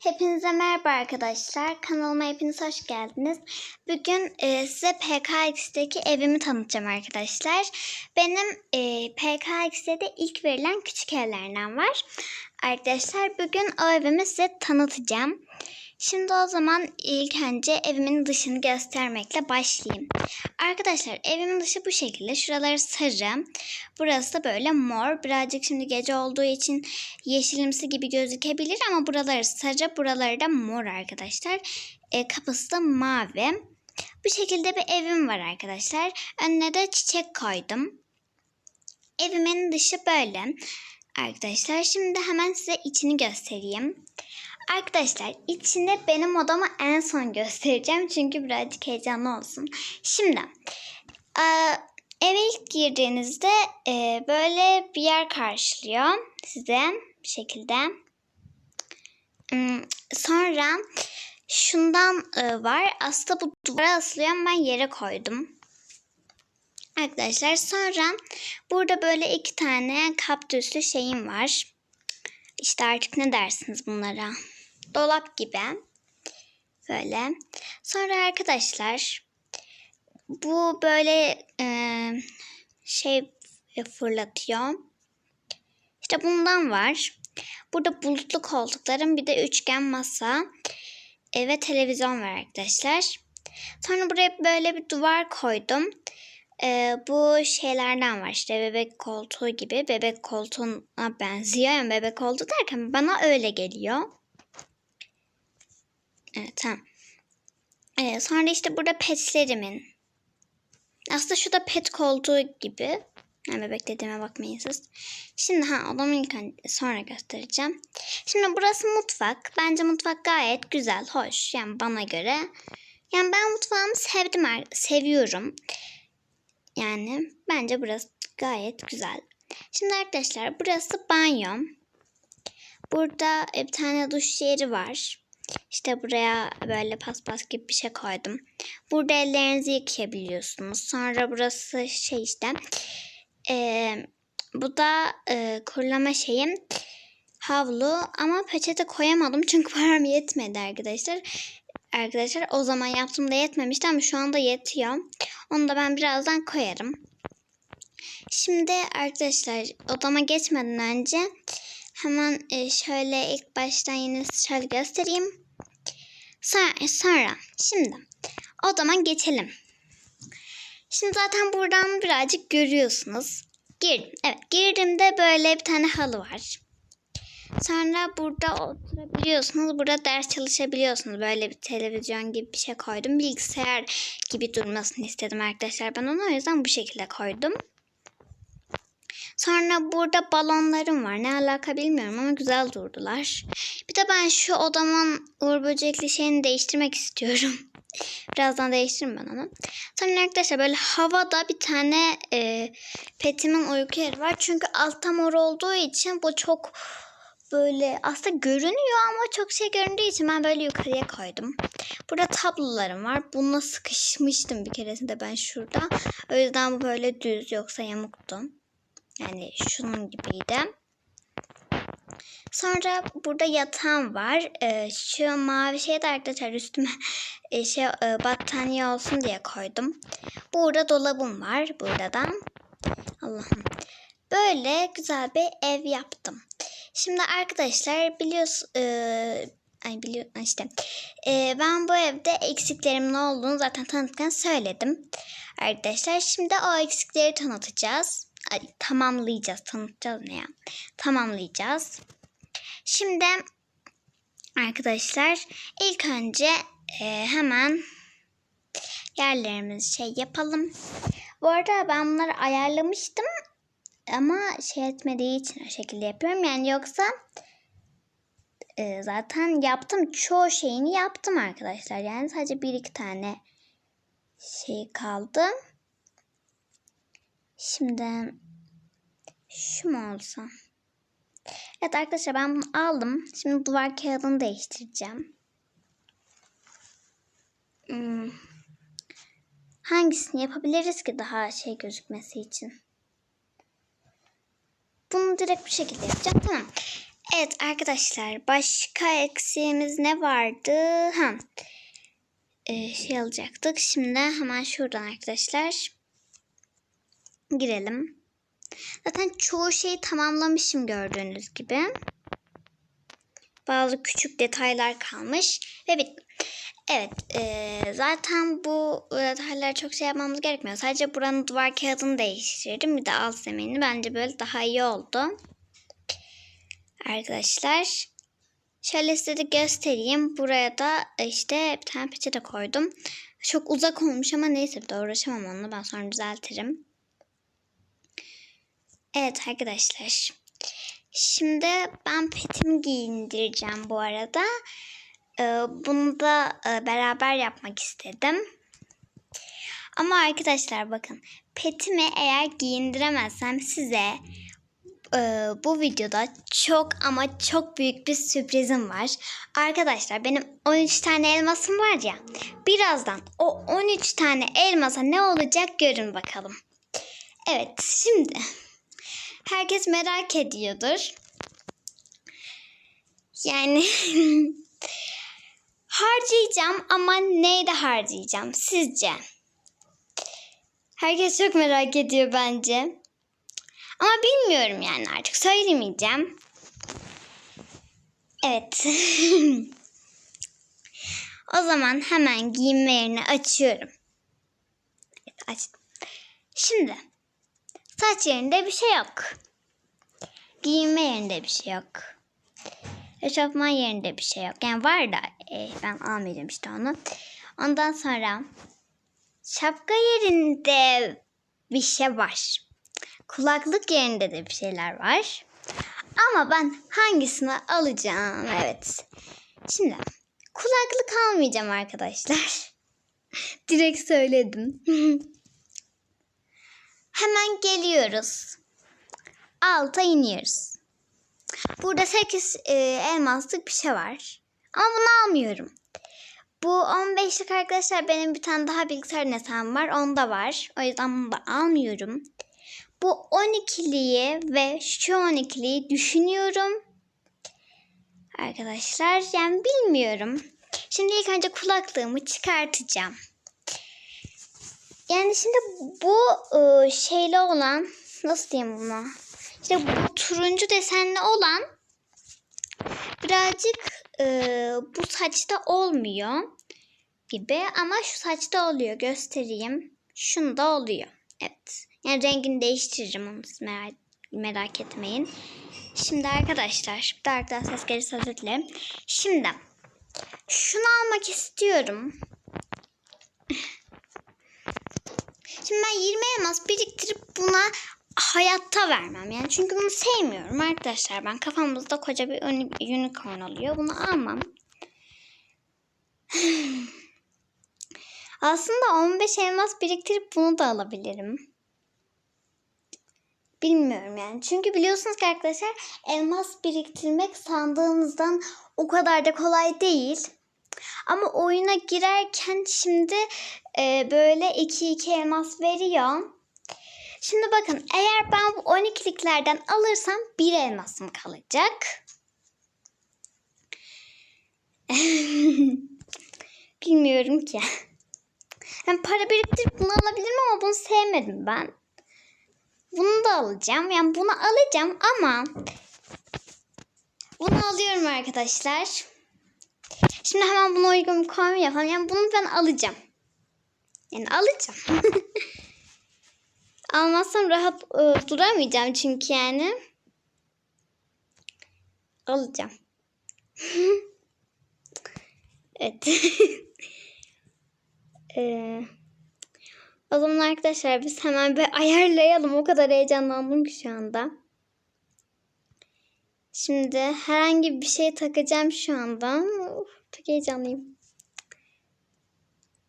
Hepinize merhaba arkadaşlar. Kanalıma hepiniz hoş geldiniz. Bugün e, size PKX'deki evimi tanıtacağım arkadaşlar. Benim e, PKX'de de ilk verilen küçük evlerden var. Arkadaşlar bugün o evimi size tanıtacağım. Şimdi o zaman ilk önce evimin dışını göstermekle başlayayım. Arkadaşlar evimin dışı bu şekilde. Şuraları sarı. Burası da böyle mor. Birazcık şimdi gece olduğu için yeşilimsi gibi gözükebilir ama buraları sarı, buraları da mor arkadaşlar. E, kapısı da mavi. Bu şekilde bir evim var arkadaşlar. Önüne de çiçek koydum. Evimin dışı böyle. Arkadaşlar şimdi hemen size içini göstereyim. Arkadaşlar içinde benim odamı en son göstereceğim. Çünkü birazcık heyecanlı olsun. Şimdi e, eve ilk girdiğinizde e, böyle bir yer karşılıyor size bir şekilde. Hmm, Sonra şundan e, var. Aslında bu duvara asılıyor ama ben yere koydum. Arkadaşlar sonra burada böyle iki tane kaktüslü şeyim var. İşte artık ne dersiniz bunlara? Dolap gibi. Böyle. Sonra arkadaşlar bu böyle e, şey fırlatıyor. İşte bundan var. Burada bulutlu koltuklarım bir de üçgen masa e, ve televizyon var arkadaşlar. Sonra buraya böyle bir duvar koydum. E, bu şeylerden var işte bebek koltuğu gibi. Bebek koltuğuna benziyor. Yani bebek koltuğu derken bana öyle geliyor. Evet tamam. E, sonra işte burada petlerimin. Aslında şu da pet koltuğu gibi. Yani bebek dediğime bakmayın siz. Şimdi ha odamı ilk önce sonra göstereceğim. Şimdi burası mutfak. Bence mutfak gayet güzel, hoş. Yani bana göre. Yani ben mutfağımı sevdim, seviyorum. Yani bence burası gayet güzel. Şimdi arkadaşlar burası banyo. Burada bir tane duş yeri var. İşte buraya böyle paspas gibi bir şey koydum. Burada ellerinizi yıkayabiliyorsunuz. Sonra burası şey işte. Ee, bu da e, kurulama şeyim. Havlu ama peçete koyamadım çünkü param yetmedi arkadaşlar. Arkadaşlar o zaman yaptığımda yetmemişti ama şu anda yetiyor. Onu da ben birazdan koyarım. Şimdi arkadaşlar odama geçmeden önce hemen e, şöyle ilk baştan yine şöyle göstereyim. Sonra, sonra şimdi odama geçelim. Şimdi zaten buradan birazcık görüyorsunuz. Girdim. Evet girdiğimde böyle bir tane halı var. Sonra burada oturabiliyorsunuz. Burada ders çalışabiliyorsunuz. Böyle bir televizyon gibi bir şey koydum. Bilgisayar gibi durmasını istedim arkadaşlar. Ben onu o yüzden bu şekilde koydum. Sonra burada balonlarım var. Ne alaka bilmiyorum ama güzel durdular. Bir de ben şu odamın uğur böcekli şeyini değiştirmek istiyorum. Birazdan değiştiririm ben onu. Sonra arkadaşlar böyle havada bir tane e, petimin uyku yeri var. Çünkü altta mor olduğu için bu çok böyle aslında görünüyor ama çok şey göründüğü için ben böyle yukarıya koydum. Burada tablolarım var. Bununla sıkışmıştım bir keresinde ben şurada. O yüzden bu böyle düz yoksa yamuktu. Yani şunun gibiydi. Sonra burada yatağım var. Ee, şu mavi şey de arkadaşlar üstüme e, şey e, battaniye olsun diye koydum. Burada dolabım var. Burada da. Allah'ım. Böyle güzel bir ev yaptım. Şimdi arkadaşlar biliyorsun e, ay biliyor işte e, ben bu evde eksiklerimin ne olduğunu zaten tanıtırken söyledim. Arkadaşlar şimdi o eksikleri tanıtacağız. Ay, tamamlayacağız. Tanıtacağız ne ya? Tamamlayacağız. Şimdi arkadaşlar ilk önce e, hemen yerlerimizi şey yapalım. Bu arada ben bunları ayarlamıştım ama şey etmediği için o şekilde yapıyorum. Yani yoksa e, zaten yaptım. Çoğu şeyini yaptım arkadaşlar. Yani sadece bir iki tane şey kaldı. Şimdi şu mu olsa? Evet arkadaşlar ben bunu aldım. Şimdi duvar kağıdını değiştireceğim. Hmm. Hangisini yapabiliriz ki daha şey gözükmesi için? Bunu direkt bu şekilde yapacağım. Tamam. Evet arkadaşlar başka eksiğimiz ne vardı? Ha. Ee, şey alacaktık. Şimdi hemen şuradan arkadaşlar girelim. Zaten çoğu şeyi tamamlamışım gördüğünüz gibi. Bazı küçük detaylar kalmış ve bitti. Evet eee, zaten bu detayları çok şey yapmamız gerekmiyor. Sadece buranın duvar kağıdını değiştirdim. Bir de alt zeminini bence böyle daha iyi oldu. Arkadaşlar şöyle size de göstereyim. Buraya da işte bir tane peçete koydum. Çok uzak olmuş ama neyse bir de uğraşamam onunla. Ben sonra düzeltirim. Evet arkadaşlar. Şimdi ben petimi giyindireceğim bu arada. Ee, bunu da e, beraber yapmak istedim. Ama arkadaşlar bakın petimi eğer giyindiremezsem size e, bu videoda çok ama çok büyük bir sürprizim var. Arkadaşlar benim 13 tane elmasım var ya. Birazdan o 13 tane elmasa ne olacak görün bakalım. Evet şimdi herkes merak ediyordur. Yani harcayacağım ama neyde harcayacağım sizce? Herkes çok merak ediyor bence. Ama bilmiyorum yani artık söylemeyeceğim. Evet. o zaman hemen giyinme yerini açıyorum. Evet açtım. Şimdi saç yerinde bir şey yok. Giyinme yerinde bir şey yok. Eşofman yerinde bir şey yok. Yani var da e, ben almayacağım işte onu. Ondan sonra şapka yerinde bir şey var. Kulaklık yerinde de bir şeyler var. Ama ben hangisini alacağım? Evet. Şimdi kulaklık almayacağım arkadaşlar. Direkt söyledim. Hemen geliyoruz. Alta iniyoruz. Burada 8 e, elmaslık bir şey var. Ama bunu almıyorum. Bu 15'lik arkadaşlar benim bir tane daha bilgisayar hesabım var. Onda var. O yüzden bunu da almıyorum. Bu 12'liyi ve şu 12'liyi düşünüyorum. Arkadaşlar yani bilmiyorum. Şimdi ilk önce kulaklığımı çıkartacağım. Yani şimdi bu e, şeyli olan nasıl diyeyim buna? İşte bu turuncu desenli olan birazcık e, bu saçta olmuyor gibi ama şu saçta oluyor. Göstereyim. Şunda oluyor. Evet. Yani rengini değiştiririm onu merak, merak etmeyin. Şimdi arkadaşlar bir de arkadan ses gelirse özür dilerim. Şimdi şunu almak istiyorum. Şimdi ben 20 elmas biriktirip buna hayatta vermem. Yani çünkü bunu sevmiyorum arkadaşlar. Ben kafamızda koca bir unicorn oluyor. Bunu almam. Aslında 15 elmas biriktirip bunu da alabilirim. Bilmiyorum yani. Çünkü biliyorsunuz ki arkadaşlar elmas biriktirmek sandığınızdan o kadar da kolay değil. Ama oyuna girerken şimdi e, böyle 2-2 elmas veriyor. Şimdi bakın eğer ben bu 12'liklerden alırsam bir elmasım kalacak. Bilmiyorum ki. Yani para biriktirip bunu alabilirim ama bunu sevmedim ben. Bunu da alacağım. Yani bunu alacağım ama bunu alıyorum arkadaşlar. Şimdi hemen buna uygun bir kombin yapalım. Yani bunu ben alacağım. Yani alacağım. Almazsam rahat e, duramayacağım çünkü yani. Alacağım. evet. ee, o zaman arkadaşlar biz hemen bir ayarlayalım. O kadar heyecanlandım ki şu anda. Şimdi herhangi bir şey takacağım şu anda. Çok heyecanlıyım.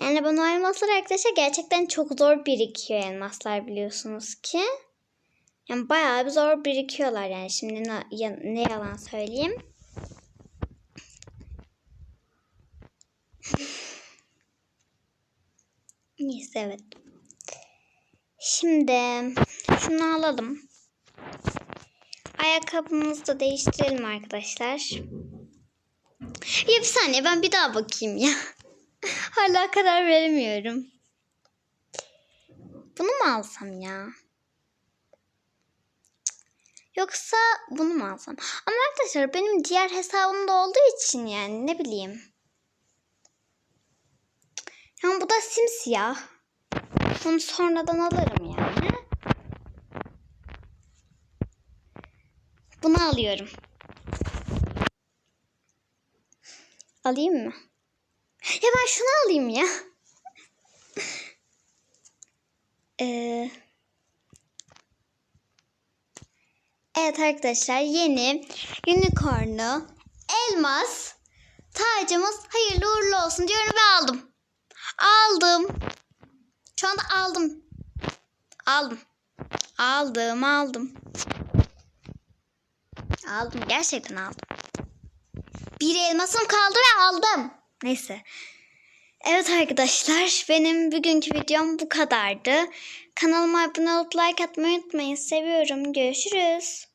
Yani bana elmaslar arkadaşlar gerçekten çok zor birikiyor elmaslar biliyorsunuz ki. Yani bayağı bir zor birikiyorlar yani şimdi ne, ya, ne yalan söyleyeyim. Neyse evet. Şimdi şunu alalım. ayakkabımızı da değiştirelim arkadaşlar. Ya bir saniye ben bir daha bakayım ya. Hala karar veremiyorum. Bunu mu alsam ya? Yoksa bunu mu alsam? Ama arkadaşlar benim diğer hesabımda olduğu için yani ne bileyim. Yani bu da simsiyah. Bunu sonradan alırım yani. Bunu alıyorum. Alayım mı? Ya ben şunu alayım ya. Ee, evet arkadaşlar yeni unicornlu elmas tacımız hayırlı uğurlu olsun diyorum ve aldım. Aldım. Şu anda aldım. Aldım. Aldım aldım. Aldım gerçekten aldım. Bir elmasım kaldı ve aldım. Neyse. Evet arkadaşlar benim bugünkü videom bu kadardı. Kanalıma abone olup like atmayı unutmayın. Seviyorum. Görüşürüz.